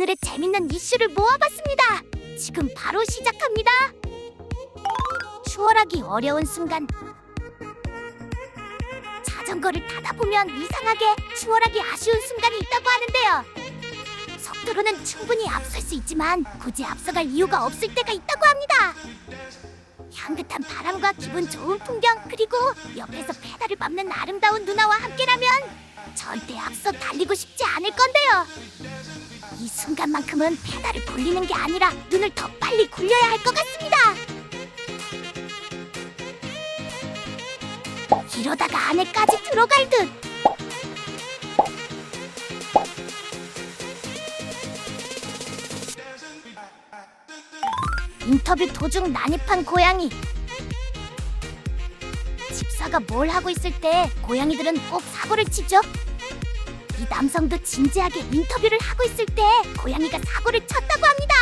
오늘의 재밌는 이슈를 모아봤습니다. 지금 바로 시작합니다. 추월하기 어려운 순간. 자전거를 타다 보면 이상하게 추월하기 아쉬운 순간이 있다고 하는데요. 속도로는 충분히 앞설 수 있지만 굳이 앞서갈 이유가 없을 때가 있다고 합니다. 향긋한 바람과 기분 좋은 풍경 그리고 옆에서 페달을 밟는 아름다운 누나와 함께라면 절대 앞서 달리고 싶지 않을 건데요. 이 순간만큼은 페달을 굴리는 게 아니라 눈을 더 빨리 굴려야 할 것 같습니다. 이러다가 안에까지 들어갈 듯. 인터뷰 도중 난입한 고양이. 집사가 뭘 하고 있을 때 고양이들은 꼭 사고를 치죠. 이 남성도 진지하게 인터뷰를 하고 있을 때 고양이가 사고를 쳤다고 합니다.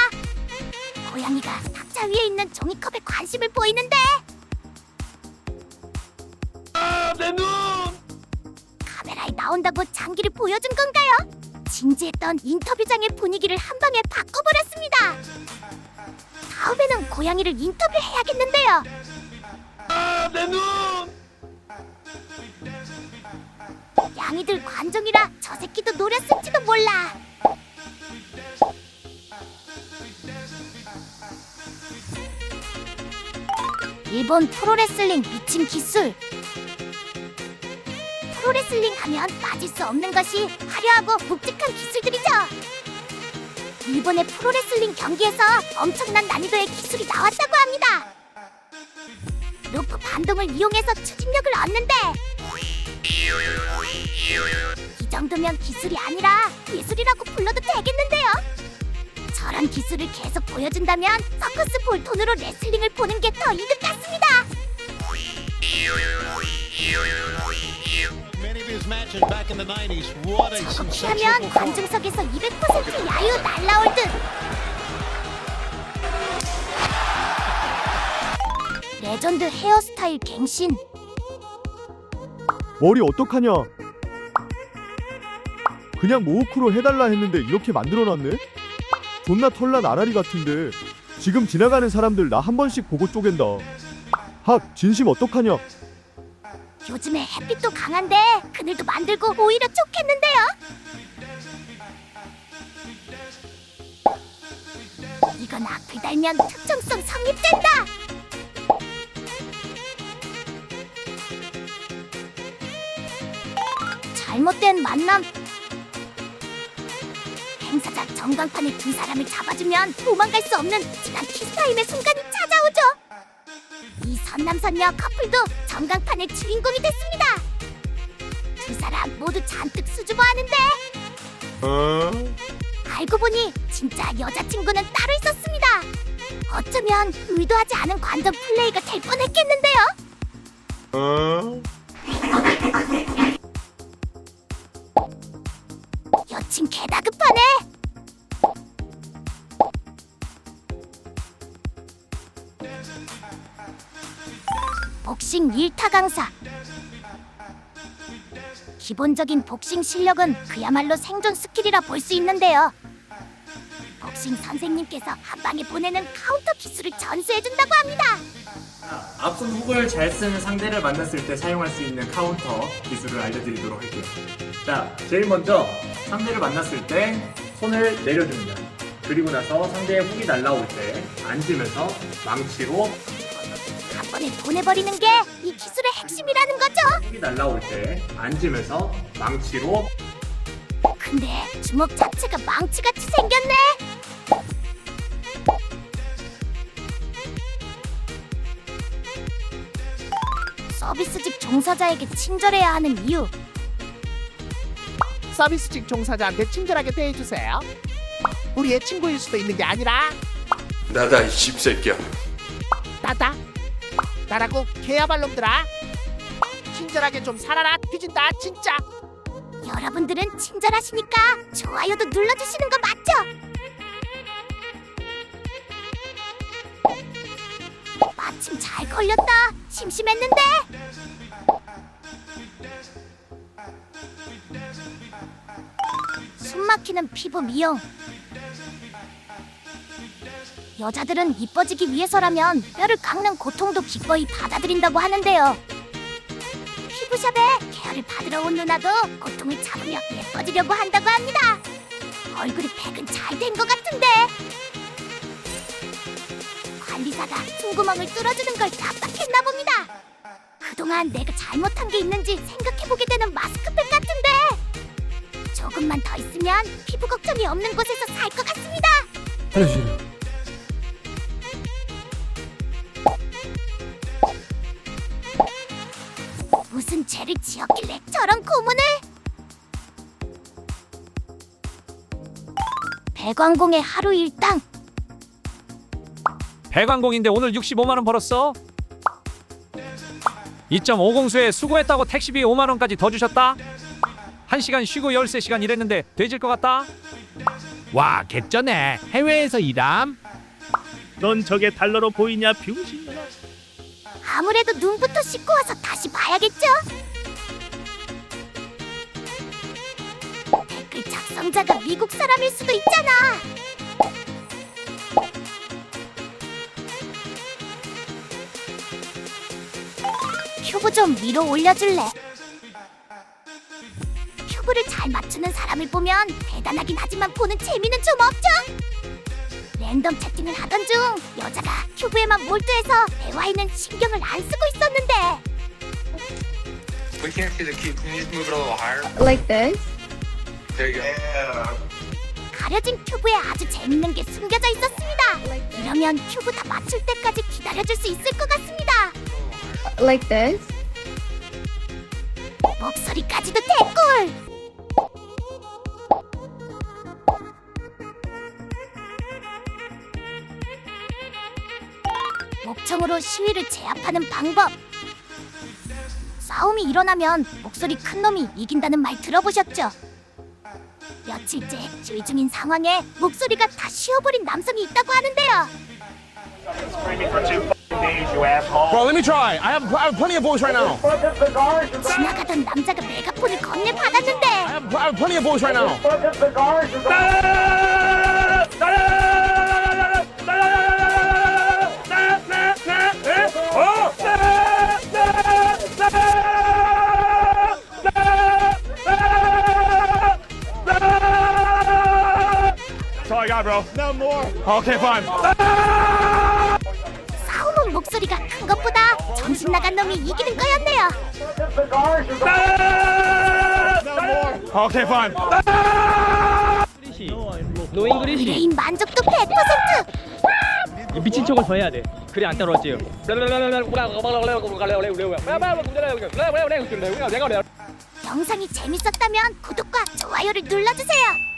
고양이가 탁자 위에 있는 종이컵에 관심을 보이는데 아, 내 눈! 카메라에 나온다고 장기를 보여준 건가요? 진지했던 인터뷰장의 분위기를 한 방에 바꿔버렸습니다. 다음에는 고양이를 인터뷰해야겠는데요. 아, 내 눈! 양이들 관종이라 저 새끼도 노렸을지도 몰라. 일본 프로레슬링 미친 기술. 프로레슬링 하면 빠질 수 없는 것이 화려하고 묵직한 기술들이죠. 일본의 프로레슬링 경기에서 엄청난 난이도의 기술이 나왔다고 합니다. 로프 반동을 이용해서 추진력을 얻는데 이 정도면 기술이 아니라 예술이라고 불러도 되겠는데요. 저런 기술을 계속 보여준다면 서커스 볼 돈으로 레슬링을 보는 게 더 이득 같습니다. Many of his matches back in the 90s. What a 저렇게 sensational 하면 performance. 관중석에서 200% 야유 날라올 듯. 레전드 헤어스타일 갱신. 머리 어떡하냐? 그냥 모호크로 해달라 했는데 이렇게 만들어놨네? 존나 털난 아라리 같은데 지금 지나가는 사람들 나 한 번씩 보고 쪼갠다. 학 진심 어떡하냐? 요즘에 햇빛도 강한데 그늘도 만들고 오히려 좋겠는데요. 이건 악플 달면 특정성 성립된다. 잘못된 만남. 행사장 전광판에 두 사람을 잡아주면 도망갈 수 없는 진한 키스타임의 순간이 찾아오죠. 이 선남선녀 커플도 전광판의 주인공이 됐습니다. 두 사람 모두 잔뜩 수줍어하는데 어? 알고 보니 진짜 여자친구는 따로 있었습니다. 어쩌면 의도하지 않은 관전 플레이가 될 뻔했겠는데요. 어? 여친 개다급하네. 복싱 1타 강사. 기본적인 복싱 실력은 그야말로 생존 스킬이라 볼 수 있는데요. 복싱 선생님께서 한 방에 보내는 카운터 기술을 전수해준다고 합니다. 앞손 훅을 잘 쓰는 상대를 만났을 때 사용할 수 있는 카운터 기술을 알려드리도록 할게요. 자, 제일 먼저 상대를 만났을 때 손을 내려줍니다. 그리고 나서 상대의 훅이 날라올 때 앉으면서 망치로 한 번에 보내버리는 게 이 기술의 핵심이라는 거죠. 훅이 날라올 때 앉으면서 망치로 근데 주먹 자체가 망치같이 생겼네. 서비스직 종사자에게 친절해야 하는 이유. 서비스직 종사자한테 친절하게 대해주세요. 우리의 친구일 수도 있는 게 아니라 나다 이 씹새끼야 나다. 나라고 개야발놈들아. 친절하게 좀 살아라 뒤진다 진짜. 여러분들은 친절하시니까 좋아요도 눌러주시는 거 맞죠? 마침 잘 걸렸다. 심심했는데. 숨 막히는 피부 미용. 여자들은 이뻐지기 위해서라면 뼈를 깎는 고통도 기꺼이 받아들인다고 하는데요. 피부샵에 케어를 받으러 온 누나도 고통을 참으며 예뻐지려고 한다고 합니다. 얼굴이 백은 잘 된 것 같은데 관리사가 숨구멍을 뚫어주는 걸 깜빡했나 봅니다. 그동안 내가 잘못한 게 있는지 생각해보게 되는 같은데 조금만 더 있으면 피부 걱정이 없는 곳에서 살 것 같습니다. 무슨 죄를 지었길래 저런 고문을? 배관공의 하루 일당 배관공인데 오늘 65만 원 벌었어. 2.50수에 수고했다고 택시비 5만 원까지 더 주셨다. 1시간 쉬고 13시간 일했는데 돼질 것 같다. 와 개쩌네 해외에서 일함 넌 저게 달러로 보이냐 병신년아 아무래도 눈부터 씻고 와서 다시 봐야겠죠? 댓글 작성자가 미국 사람일 수도 있잖아. 큐브 좀 위로 올려줄래? 큐브를 잘 맞추는 사람을 보면 대단하긴 하지만 보는 재미는 좀 없죠? 랜덤 채팅을 하던 중 여자가 큐브에만 몰두해서 대화에는 신경을 안 쓰고 있었는데 We can't see the cube. Can you just move it a little higher? Like this? There you go. 가려진 큐브에 아주 재밌는 게 숨겨져 있었습니다. 이러면 큐브 다 맞출 때까지 기다려줄 수 있을 것 같습니다. Like this? 목소리까지도 대꿀! 목청으로 시위를 제압하는 방법. 싸움이 일어나면 목소리 큰 놈이 이긴다는 말 들어보셨죠? 며칠째 시위 중인 상황에 목소리가 다 쉬어버린 남성이 있다고 하는데요. Bro let me try I have, I have plenty of voice right now 지나가던 남자가 메가폰을 건네 받았는데 I have, I have plenty of voice right now Got bro. No more. Okay fine. 싸우는 목소리가 큰 것보다 정신 나간 놈이 이기는 거였네요. Okay fine. 의뢰인 만족도 100%! 미친 척을 더 해야 돼. 그래 안 떨어져요 영상이 재밌었다면 구독과 좋아요를 눌러주세요.